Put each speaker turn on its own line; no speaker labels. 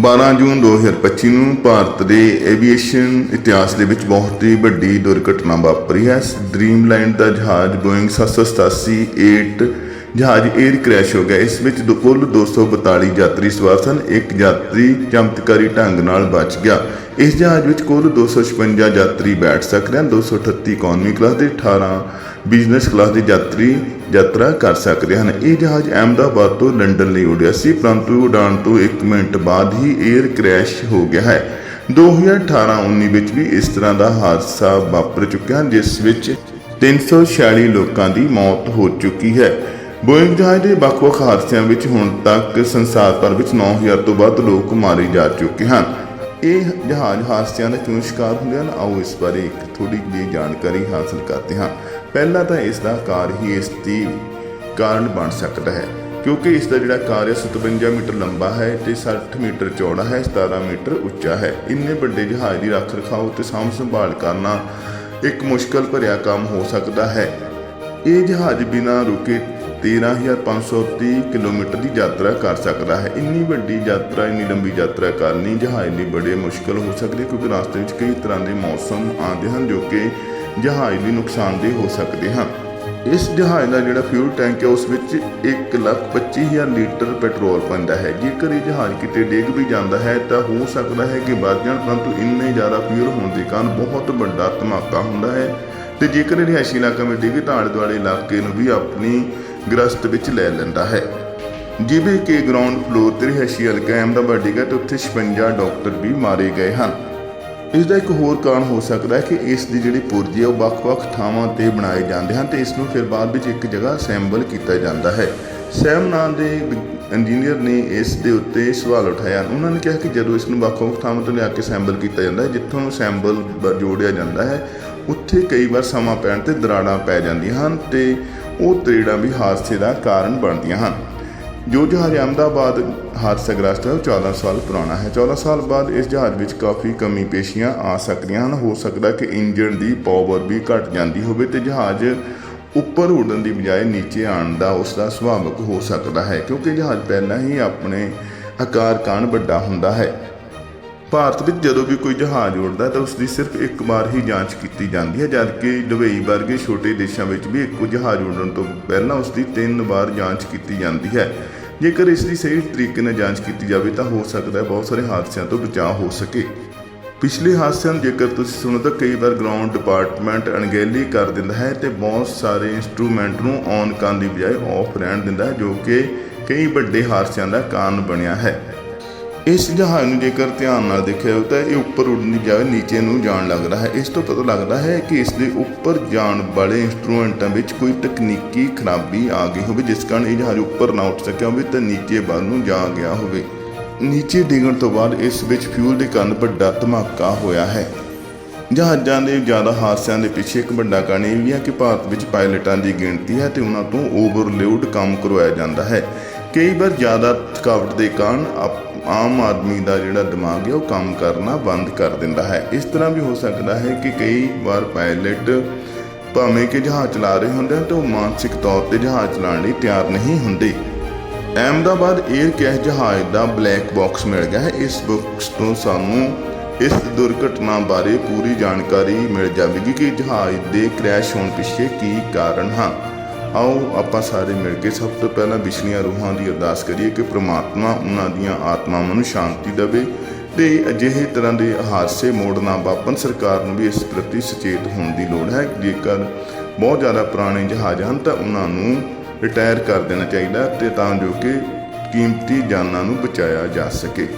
12 ਜੂਨ 2025 ਨੂੰ ਭਾਰਤ ਦੇ ਐਵੀਏਸ਼ਨ ਇਤਿਹਾਸ ਦੇ ਵਿੱਚ ਬਹੁਤ ਹੀ ਵੱਡੀ ਦੁਰਘਟਨਾ ਵਾਪਰੀ ਹੈ। ਡ੍ਰੀਮਲਾਈਨ ਦਾ ਜਹਾਜ਼ ਬੋਇੰਗ 787 8 ਜਹਾਜ਼ 에ਅਰ ਕ੍ਰੈਸ਼ ਹੋ ਗਿਆ। ਇਸ ਵਿੱਚ ਦੋ- ਕੁੱਲ 242 ਯਾਤਰੀ ਸਵਾਰ ਸਨ। ਇੱਕ ਯਾਤਰੀ ਚਮਤਕਾਰੀ ਢੰਗ ਨਾਲ ਬਚ ਗਿਆ। ਇਸ ਜਹਾਜ਼ ਵਿੱਚ ਕੁੱਲ 256 ਯਾਤਰੀ ਬੈਠ ਸਕਦੇ ਹਨ 238 ਇਕਨੋਮੀ ਕਲਾਸ ਦੇ 18 ਬਿਜ਼ਨਸ ਕਲਾਸ ਦੇ ਯਾਤਰੀ ਯਾਤਰਾ ਕਰ ਸਕਦੇ ਹਨ। ਇਹ ਜਹਾਜ਼ ਅਹਿਮਦਾਬਾਦ ਤੋਂ ਲੰਡਨ ਲਈ ਉੱਡਿਆ ਸੀ ਪਰੰਤੂ ਉਡਾਣ ਤੋਂ 1 ਮਿੰਟ ਬਾਅਦ ਹੀ 에ਅਰ ਕ੍ਰੈਸ਼ ਹੋ ਗਿਆ ਹੈ। 2018-19 ਵਿੱਚ ਵੀ ਇਸ ਤਰ੍ਹਾਂ ਦਾ ਹਾਦਸਾ ਵਾਪਰ ਚੁੱਕਿਆ ਹੈ, ਜਿਸ ਵਿੱਚ 346 ਲੋਕਾਂ ਦੀ ਮੌਤ ਹੋ ਚੁੱਕੀ ਹੈ। ਬੋਇੰਗ ਜਹਾਜ਼ ਦੇ ਵੱਖ-ਵੱਖ ਹਾਦਸਿਆਂ ਵਿੱਚ ਹੁਣ ਤੱਕ ਸੰਸਾਰ ਭਰ ਵਿੱਚ 9000 ਤੋਂ ਵੱਧ ਲੋਕ ਮਾਰੇ ਜਾ ਚੁੱਕੇ ਹਨ। ਇਹ ਜਹਾਜ਼ ਹਾਦਸਿਆਂ ਦਾ ਕਿਉਂ ਸ਼ਿਕਾਰ ਹੁੰਦੇ ਹਨ। ਆਓ ਇਸ ਬਾਰੇ ਇੱਕ ਥੋੜੀ ਜਿਹੀ ਜਾਣਕਾਰੀ ਹਾਸਲ ਕਰਦੇ ਹਾਂ। ਪਹਿਲਾਂ ਤਾਂ ਇਸ ਦਾ ਆਕਾਰ ਹੀ ਇਸ ਦੀ ਕਾਰਨ ਬਣ ਸਕਦਾ ਹੈ, ਕਿਉਂਕਿ ਇਸ ਦਾ ਜਿਹੜਾ ਕਾਰ ਹੈ 57 ਮੀਟਰ ਲੰਬਾ ਹੈ ਤੇ 60 ਮੀਟਰ ਚੌੜਾ ਹੈ 17 ਮੀਟਰ ਉੱਚਾ ਹੈ। ਇੰਨੇ ਵੱਡੇ ਜਹਾਜ਼ ਦੀ ਰੱਖ ਰਖਾਓ ਤੇ ਸਾਂਭ ਸੰਭਾਲ ਕਰਨਾ ਇੱਕ ਮੁਸ਼ਕਲ ਭਰਿਆ ਕੰਮ ਹੋ ਸਕਦਾ ਹੈ। ਇਹ ਜਹਾਜ਼ ਬਿਨਾਂ ਰੁਕੇ 13530 ਕਿਲੋਮੀਟਰ ਦੀ ਯਾਤਰਾ ਕਰ ਸਕਦਾ ਹੈ। ਇੰਨੀ ਵੱਡੀ ਯਾਤਰਾ, ਇੰਨੀ ਲੰਬੀ ਯਾਤਰਾ ਕਰਨੀ ਜਹਾਜ਼ ਲਈ ਬੜੇ ਮੁਸ਼ਕਲ ਹੋ ਸਕਦੇ ਕਿਉਂਕਿ ਰਸਤੇ ਵਿੱਚ ਕਈ ਤਰ੍ਹਾਂ ਦੇ ਮੌਸਮ ਆਉਂਦੇ ਹਨ ਜੋ ਕਿ ਜਹਾਜ਼ ਲਈ ਨੁਕਸਾਨਦੇਹ ਹੋ ਸਕਦੇ ਹਨ। ਇਸ ਜਹਾਜ਼ ਦਾ ਜਿਹੜਾ ਫਿਊਲ ਟੈਂਕ ਹੈ, ਉਸ ਵਿੱਚ 125000 ਲੀਟਰ ਪੈਟਰੋਲ ਪੈਂਦਾ ਹੈ। ਜੇਕਰ ਇਹ ਜਹਾਜ਼ ਕਿਤੇ ਡਿੱਗ ਵੀ ਜਾਂਦਾ ਹੈ, ਤਾਂ ਹੋ ਸਕਦਾ ਹੈ ਕਿ ਵੱਧ ਜਾਣ, ਪਰੰਤੂ ਇੰਨੇ ਜ਼ਿਆਦਾ ਫਿਊਲ ਹੋਣ ਦੇ ਕਾਰਨ ਬਹੁਤ ਵੱਡਾ ਧਮਾਕਾ ਹੁੰਦਾ ਹੈ। ਤੇ ਜੇਕਰ ਰਿਹਾਇਸ਼ੀ ਇਲਾਕਾ ਵਿੱਚ ਡਿੱਗੇ, ਤਾਂ ਆਲੇ ਦੁਆਲੇ ਇਲਾਕੇ ਨੂੰ ਵੀ ਆਪਣੀ ਗ੍ਰਸਤ ਵਿੱਚ ਲੈ ਲੈਂਦਾ ਹੈ। ਜਿਵੇਂ ਕਿ ਗਰਾਊਂਡ ਫਲੋਰ ਤੇ ਰਿਹਾਇਸ਼ੀ ਹਲਕਾ ਅਹਿਮਦਾਬਾਦ ਡਿੱਗਾ ਤੇ ਉੱਥੇ 56 ਡਾਕਟਰ ਵੀ ਮਾਰੇ ਗਏ ਹਨ। ਇਸ ਦਾ ਇੱਕ ਹੋਰ ਕਾਰਨ ਹੋ ਸਕਦਾ ਹੈ ਕਿ ਇਸ ਦੀ ਜਿਹੜੀ ਪੁਰਜੀ ਹੈ ਉਹ ਵੱਖ-ਵੱਖ ਥਾਵਾਂ ਤੇ ਬਣਾਏ ਜਾਂਦੇ ਹਨ ਤੇ ਇਸ ਨੂੰ ਫਿਰ ਬਾਅਦ ਵਿੱਚ ਇੱਕ ਜਗ੍ਹਾ ਅਸੈਂਬਲ ਕੀਤਾ ਜਾਂਦਾ ਹੈ। ਸੈਮ ਨਾਂ ਦੇ ਇੰਜੀਨੀਅਰ ਨੇ ਇਸ ਦੇ ਉੱਤੇ ਸਵਾਲ ਉਠਾਇਆ। ਉਹਨਾਂ ਨੇ ਕਿਹਾ ਕਿ ਜਦੋਂ ਇਸ ਨੂੰ ਵੱਖ-ਵੱਖ ਥਾਵਾਂ ਤੋਂ ਲਿਆ ਕੇ ਅਸੈਂਬਲ ਕੀਤਾ ਜਾਂਦਾ ਹੈ, ਜਿੱਥੋਂ ਅਸੈਂਬਲ ਜੋੜਿਆ ਜਾਂਦਾ ਹੈ, ਉੱਥੇ ਕਈ ਵਾਰ ਸਮਾਂ ਪੈਣ ਤੇ ਦਰਾੜਾਂ ਪੈ ਜਾਂਦੀਆਂ ਹਨ ਤੇ ਉਹ ਤਰੇੜਾਂ ਵੀ ਹਾਦਸੇ ਦਾ ਕਾਰਨ ਬਣਦੀਆਂ ਹਨ। ਜੋ ਜਹਾਜ਼ ਅਹਿਮਦਾਬਾਦ ਹਾਦਸਾਗ੍ਰਸਤ ਹੈ। ਉਹ 14 ਸਾਲ ਪੁਰਾਣਾ ਹੈ। 14 ਸਾਲ ਬਾਅਦ ਇਸ ਜਹਾਜ਼ ਵਿੱਚ ਕਾਫੀ ਕਮੀ ਪੇਸ਼ੀਆਂ ਆ ਸਕਦੀਆਂ ਹਨ। ਹੋ ਸਕਦਾ ਕਿ ਇੰਜਣ ਦੀ ਪਾਵਰ ਵੀ ਘਟ ਜਾਂਦੀ ਹੋਵੇ ਤੇ ਜਹਾਜ਼ ਉੱਪਰ ਉੱਡਣ ਦੀ ਬਜਾਏ ਨੀਚੇ ਆਉਣ ਦਾ ਉਸ ਦਾ ਸੁਭਾਵਕ ਹੋ ਸਕਦਾ ਹੈ। ਕਿਉਂਕਿ ਜਹਾਜ਼ ਪਹਿਲਾਂ ਹੀ ਆਪਣੇ ਆਕਾਰ ਕਾਰਨ ਵੱਡਾ ਹੁੰਦਾ ਹੈ। ਭਾਰਤ ਵਿੱਚ ਜਦੋਂ ਵੀ ਕੋਈ ਜਹਾਜ਼ ਉੱਡਦਾ ਤਾਂ ਉਸ ਦੀ ਸਿਰਫ ਇੱਕ ਵਾਰ ਹੀ ਜਾਂਚ ਕੀਤੀ ਜਾਂਦੀ ਹੈ, ਜਦਕਿ ਦੁਬਈ ਵਰਗੇ ਛੋਟੇ ਦੇਸ਼ਾਂ ਵਿੱਚ ਵੀ ਇੱਕੋ ਜਹਾਜ਼ ਉੱਡਣ ਤੋਂ ਪਹਿਲਾਂ ਉਸ ਦੀ ਤਿੰਨ ਵਾਰ ਜਾਂਚ ਕੀਤੀ ਜਾਂਦੀ ਹੈ। ਜੇਕਰ ਇਸ ਦੀ ਸਹੀ ਤਰੀਕੇ ਨਾਲ ਜਾਂਚ ਕੀਤੀ ਜਾਵੇ ਤਾਂ ਹੋ ਸਕਦਾ ਹੈ ਬਹੁਤ ਸਾਰੇ ਹਾਦਸਿਆਂ ਤੋਂ ਬਚਾਅ ਹੋ ਸਕੇ। ਪਿਛਲੇ ਹਾਦਸਿਆਂ ਨੂੰ ਜੇਕਰ ਤੁਸੀਂ ਸੁਣੋ ਤਾਂ ਕਈ ਵਾਰ ਗਰਾਊਂਡ ਡਿਪਾਰਟਮੈਂਟ ਅਣਗਹਿਲੀ ਕਰ ਦਿੰਦਾ ਹੈ ਤੇ ਬਹੁਤ ਸਾਰੇ ਇਨਸਟਰੂਮੈਂਟ ਨੂੰ ਔਨ ਕਰਨ ਦੀ ਬਜਾਏ ਆਫ ਰਹਿਣ ਦਿੰਦਾ ਹੈ, ਜੋ ਕਿ ਕਈ ਵੱਡੇ ਹਾਦਸਿਆਂ ਦਾ ਕਾਰਨ ਬਣਿਆ ਹੈ। ਇਸ ਜਹਾਜ਼ ਨੂੰ ਜੇਕਰ ਧਿਆਨ ਨਾਲ ਦੇਖਿਆ ਜਾਵੇ ਤਾਂ ਇਹ ਉੱਪਰ ਉੱਡਣ ਦੀ ਜਗ੍ਹਾ ਨੀਚੇ ਨੂੰ ਜਾਣ ਲੱਗਦਾ ਹੈ। ਇਸ ਤੋਂ ਪਤਾ ਲੱਗਦਾ ਹੈ ਕਿ ਇਸ ਦੇ ਉੱਪਰ ਜਾਣ ਵਾਲੇ ਇੰਸਟਰੂਮੈਂਟਾਂ ਵਿੱਚ ਕੋਈ ਤਕਨੀਕੀ ਖਰਾਬੀ ਆ ਗਈ ਹੋਵੇ, ਜਿਸ ਕਾਰਨ ਇਹ ਜਹਾਜ਼ ਉੱਪਰ ਨਾ ਉੱਠ ਸਕਿਆ ਹੋਵੇ ਤਾਂ ਨੀਚੇ ਵੱਲ ਨੂੰ ਜਾ ਗਿਆ ਹੋਵੇ। ਨੀਚੇ ਡਿੱਗਣ ਤੋਂ ਬਾਅਦ ਇਸ ਵਿੱਚ ਫਿਊਲ ਦੇ ਕਾਰਨ ਵੱਡਾ ਧਮਾਕਾ ਹੋਇਆ ਹੈ। ਜਹਾਜ਼ਾਂ ਦੇ ਜ਼ਿਆਦਾ ਹਾਦਸਿਆਂ ਦੇ ਪਿੱਛੇ ਇੱਕ ਵੱਡਾ ਕਾਰਨ ਇਹ ਵੀ ਹੈ ਕਿ ਭਾਰਤ ਵਿੱਚ ਪਾਇਲਟਾਂ ਦੀ ਗਿਣਤੀ ਹੈ ਤੇ ਉਹਨਾਂ ਤੋਂ ਓਵਰਲੋਡ ਕੰਮ ਕਰਵਾਇਆ ਜਾਂਦਾ ਹੈ। ਕਈ ਵਾਰ ਜ਼ਿਆਦਾ ਥਕਾਵਟ ਦੇ ਕਾਰਨ ਆਪ- ਆਮ ਆਦਮੀ ਦਾ ਜਿਹੜਾ ਦਿਮਾਗ ਹੈ ਉਹ ਕੰਮ ਕਰਨਾ ਬੰਦ ਕਰ ਦਿੰਦਾ ਹੈ। ਇਸ ਤਰ੍ਹਾਂ ਵੀ ਹੋ ਸਕਦਾ ਹੈ ਕਿ ਕਈ ਵਾਰ ਪਾਇਲਟ ਭਾਵੇਂ ਕਿ ਜਹਾਜ਼ ਚਲਾ ਰਹੇ ਹੁੰਦੇ ਹਨ ਤਾਂ ਉਹ ਮਾਨਸਿਕ ਤੌਰ ਤੇ ਜਹਾਜ਼ ਚਲਾਉਣ ਲਈ ਤਿਆਰ ਨਹੀਂ ਹੁੰਦੇ। ਅਹਿਮਦਾਬਾਦ 에ਅਰ ਕੈਸ਼ ਜਹਾਜ਼ ਦਾ ਬਲੈਕ ਬਾਕਸ ਮਿਲ ਗਿਆ ਹੈ। ਇਸ ਬਾਕਸ ਤੋਂ ਸਾਨੂੰ ਇਸ ਦੁਰਘਟਨਾ ਬਾਰੇ ਪੂਰੀ ਜਾਣਕਾਰੀ ਮਿਲ ਜਾਵੇਗੀ ਕਿ ਜਹਾਜ਼ ਦੇ ਕ੍ਰੈਸ਼ ਹੋਣ ਪਿੱਛੇ ਕੀ ਕਾਰਨ ਹਨ ਆਓ ਆਪਾਂ ਸਾਰੇ ਮਿਲ ਕੇ ਸਭ ਤੋਂ ਪਹਿਲਾਂ ਵਿਛੜੀਆਂ ਰੂਹਾਂ ਦੀ ਅਰਦਾਸ ਕਰੀਏ ਕਿ ਪ੍ਰਮਾਤਮਾ ਉਹਨਾਂ ਦੀਆਂ ਆਤਮਾਵਾਂ ਨੂੰ ਸ਼ਾਂਤੀ ਦੇਵੇ ਤੇ ਅਜਿਹੇ ਤਰ੍ਹਾਂ ਦੇ ਹਾਦਸੇ ਮੋੜ ਨਾ ਵਾਪਰਨ ਸਰਕਾਰ ਨੂੰ ਵੀ ਇਸ ਪ੍ਰਤੀ ਸੁਚੇਤ ਹੋਣ ਦੀ ਲੋੜ ਹੈ। ਜੇਕਰ ਬਹੁਤ ਜ਼ਿਆਦਾ ਪੁਰਾਣੇ ਜਹਾਜ਼ ਹਨ ਤਾਂ ਉਹਨਾਂ ਨੂੰ ਰਿਟਾਇਰ ਕਰ ਦੇਣਾ ਚਾਹੀਦਾ ਤੇ ਤਾਂ ਜੋ ਕਿ ਕੀਮਤੀ ਜਾਨਾਂ ਨੂੰ ਬਚਾਇਆ ਜਾ ਸਕੇ।